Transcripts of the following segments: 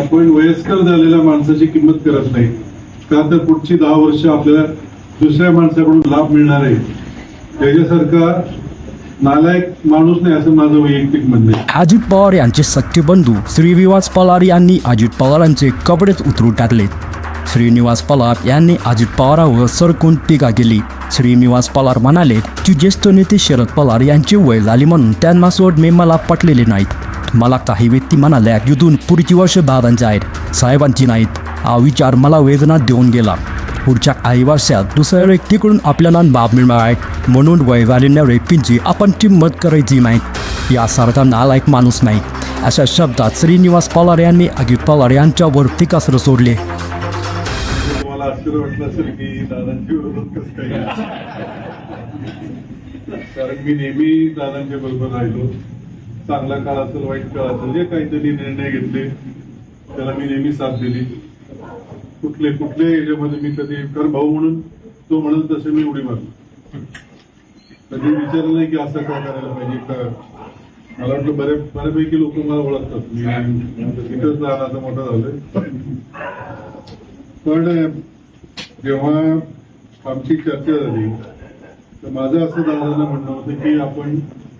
आपण वयस्कर झालेल्या माणसाची किंमत करत नाही. का तर पुढची दहा वर्ष आपल्याला दुसऱ्या माणसाकडून लाभ मिळणार आहे. त्याच्यासारखा नालायक माणूस नाही असं माझं वैयक्तिक म्हणणं अजित पवार यांचे सख्खे बंधू श्रीनिवास पवार यांनी अजित पवारांचे कपडेच उतरू टाकले श्रीनिवास पलार यांनी अजित पवारावर सरकून टीका केली. श्रीनिवास पलार म्हणाले की ज्येष्ठ नेते शरद पवार यांची वय झाली म्हणून त्यांना सोडणे मला पटलेले नाहीत. मला काही व्यक्ती म्हणाल्या युद्धून पुढची वर्ष दादांची आहेत साहेबांची नाहीत हा विचार मला वेदना देऊन गेला पुढच्या काही वर्षात दुसऱ्या व्यक्तीकडून आपल्याला बाब मिळणार आहे? म्हणून वय झालेल्या व्यक्तींची आपण किंमत करायची नाही यासारखा नालायक माणूस नाही अशा शब्दात श्रीनिवास पवार यांनी अजित पवार यांच्यावर टीकास्त्र सोडले कारण मी नेहमी दादांच्या बरोबर राहिलो. चांगला काळ असेल वाईट काळ असेल जे काहीतरी निर्णय घेतले त्याला मी नेहमी साथ दिली. कुठले कुठले याच्यामध्ये मी कधी कारण भाऊ म्हणून तो म्हणून तसे मी उडी मारली. कधी विचारलं नाही की असं काय करायला पाहिजे का? मला वाटलं बरे बऱ्यापैकी लोक मला ओळखतात. मी जाणार आता मोठा झालोय. पण जेव्हा आमची चर्चा झाली तर माझं असं दादांना म्हणणं होतं की आपण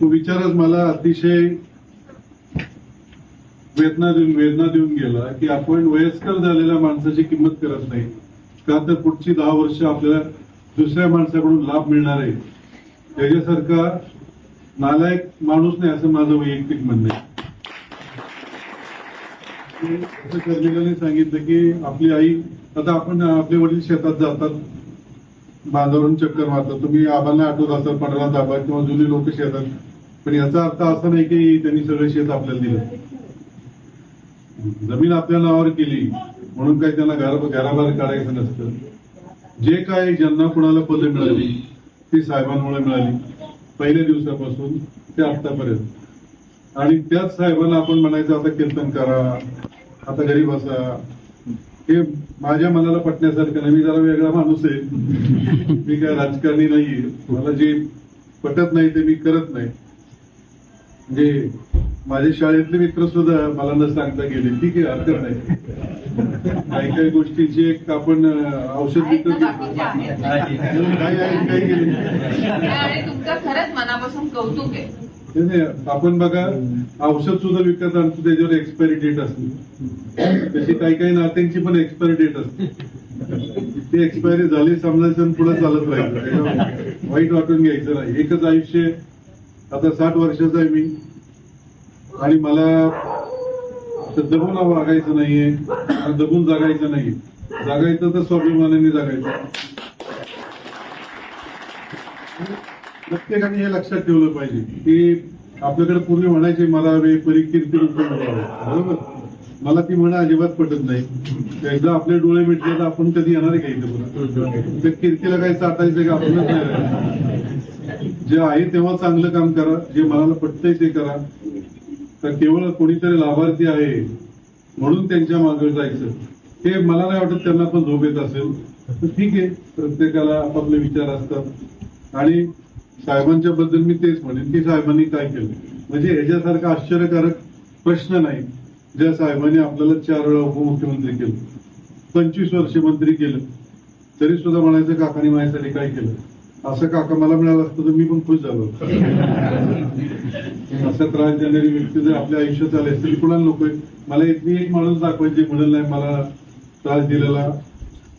तो विचारच मला अतिशय वेदना देऊन वेदना देऊन गेला की आपण वयस्कर झालेल्या माणसाची किंमत करत नाही. का तर पुढची दहा वर्ष आपल्याला दुसऱ्या माणसाकडून लाभ मिळणार आहे. त्याच्यासारखा नालायक माणूस नाही असं माझं वैयक्तिक म्हणणं आहे. असं कर्णिकाने सांगितलं की आपली आई आता आपण आपले वडील शेतात जातात. बांधावरून चक्कर मारतात. तुम्ही आबांना आठवत असाल पडला दाबा किंवा जुनी लोक शेतात. पण याचा अर्थ असा नाही की त्यांनी सगळं शेत आपल्याला दिलं. जमीन आपल्या नावावर केली म्हणून काही त्यांना घराबाहेर काढायचं नसतं. जे काय ज्यांना कुणाला पदं मिळाली ती साहेबांमुळे मिळाली. पहिल्या दिवसापासून ते आतापर्यंत आणि त्याच साहेबांना आपण म्हणायचं आता कीर्तन करा आता घरी बसा. हे माझ्या मनाला पटण्यासारखं नाही. मी जरा वेगळा माणूस आहे. मी काय राजकारणी नाहीये. मला जे पटत नाही ते मी करत नाही. म्हणजे माझे शाळेतले मित्र सुद्धा मला न सांगता गेले. ठीक आहे हरकत नाही. काही काही गोष्टीची एक आपण औषध विकत घेतो. आपण बघा औषध सुद्धा विकत आणतो त्याच्यावर एक्सपायरी डेट असते. तशी काही काही नात्यांची पण एक्सपायरी डेट असते. ती एक्सपायरी झाली समजायचं पुढे चालत राहायचं. त्याच्यावर वाईट वाटून घ्यायचं नाही. एकच आयुष्य. आता साठ वर्षाचा आहे मी. आणि मला दबून वागायचं नाहीये. दबून जगायचं नाही जागायचं तर स्वाभिमानाने जगायचं. प्रत्येकाने हे लक्षात ठेवलं पाहिजे की आपल्याकडे पूर्वी म्हणायचे मला वे परी बरोबर? मला ती म्हणा अजिबात पटत नाही. एकदा आपले डोळे मिटले तर आपण कधी येणार आहे पुन्हा? त्या कीर्तीला काही चाटायचं का? आपणच नाही जे आहे तेव्हा चांगलं काम करा जे मनाला पटतंय ते करा. तर केवळ कोणीतरी लाभार्थी आहे म्हणून त्यांच्या मागे जायचं. हे मला नाही वाटत त्यांना पण झोप येत असेल. तर ठीक आहे प्रत्येकाला आपापले विचार असतात. आणि साहेबांच्या बद्दल मी तेच म्हणेन की साहेबांनी काय केलं? म्हणजे ह्याच्यासारखा आश्चर्यकारक प्रश्न नाही. ज्या साहेबांनी आपल्याला चार वेळा उपमुख्यमंत्री केलं पंचवीस वर्ष मंत्री केलं तरी सुद्धा म्हणायचं काकाने माझ्यासाठी काय केलं? असं काका मला मिळालं असतं तर मी पण खुश झालो. असा त्रास देणारी व्यक्ती जर आपल्या आयुष्यात आली असतील कुणाला नको मला इतकी एक माणूस दाखवायची म्हणून नाही मला त्रास दिलेला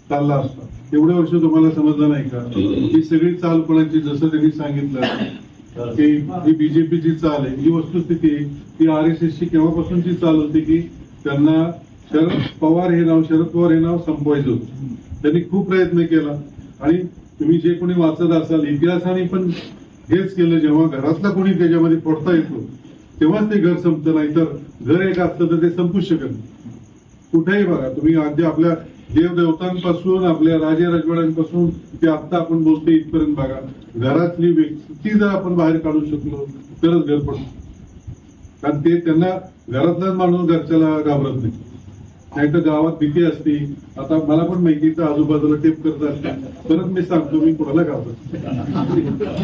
चालला असता एवढे वर्ष तुम्हाला समजलं नाही का ही सगळी चाल कोणाची जसं त्यांनी सांगितलं की ही बीजेपीची चाल आहे ही वस्तुस्थिती. ही आर एस एसची केव्हापासूनची चाल होती की त्यांना शरद पवार हे नाव शरद पवार हे नाव संपवायचं होतं त्यांनी खूप प्रयत्न केला आणि तुम्ही जे कोणी वाचत असाल इतिहासाने पण हेच केलं जेव्हा घरातला कोणी त्याच्यामध्ये पडता येतो तेव्हाच ते घर संपतं नाही तर घर एक असतं तर ते संपूच शकत नाही. कुठेही बघा तुम्ही अगदी आपल्या देवदेवतांपासून आपल्या राजे राजवाड्यांपासून ते आता आपण बोलतो इथपर्यंत बघा. घरातली व्यक्ती जर आपण बाहेर काढू शकलो तरच घर पडतो. कारण ते त्यांना घरातलाच माणूस घरच्याला घाबरत नाही. नाही तर गावात भीती असते. आता मला पण माहिती तर आजूबाजूला टेप करत असते. परत मी सांगतो मी कुणाला घाबरत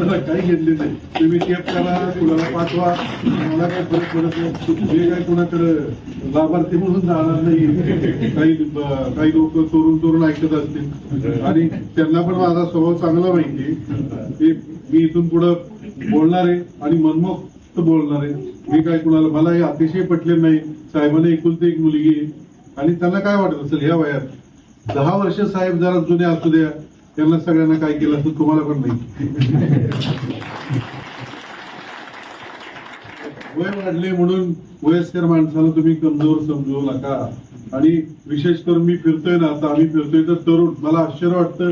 मला काही घेतले नाही. तुम्ही टेप करा कुणाला पाठवा. मला काय फरक पडत नाही. जे काय कुणाकडे लाभार्थी म्हणून जाणार नाही. काही काही लोक चोरून चोरून ऐकत असतील. आणि त्यांना पण माझा स्वभाव चांगला माहिती की मी इथून पुढं बोलणार आहे आणि मनमोक्त बोलणार आहे. मी काय कुणाला मला हे अतिशय पटले नाही. साहेबांना एकुलती एक मुलगी आहे. आणि त्यांना काय वाटत असेल ह्या वयात? दहा वर्ष साहेब जरा जुने असू द्या. त्यांना सगळ्यांना काय केलं असं तुम्हाला पण नाही वय वाढले म्हणून वयस्कर माणसाला तुम्ही कमजोर समजू नका. आणि विशेष करून मी फिरतोय ना आता आम्ही फिरतोय तर तरुण. मला आश्चर्य वाटतं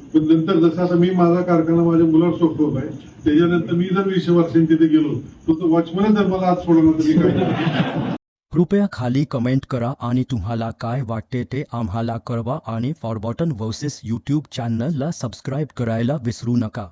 पण नंतर जसं आता मी माझा कारखाना माझ्या मुलावर सोपवत आहे त्याच्यानंतर मी जर वीस वर्षांनी तिथे गेलो तर वॉचमनच जर मला आज सोडला तर मी काय कृपया खाली कमेंट करा आणि तुम्हाला काय वाटते ते आम्हाला कळवा आणि फॉरबॉटन वर्सेस यूट्यूब चॅनलला सबस्क्राईब करायला विसरू नका.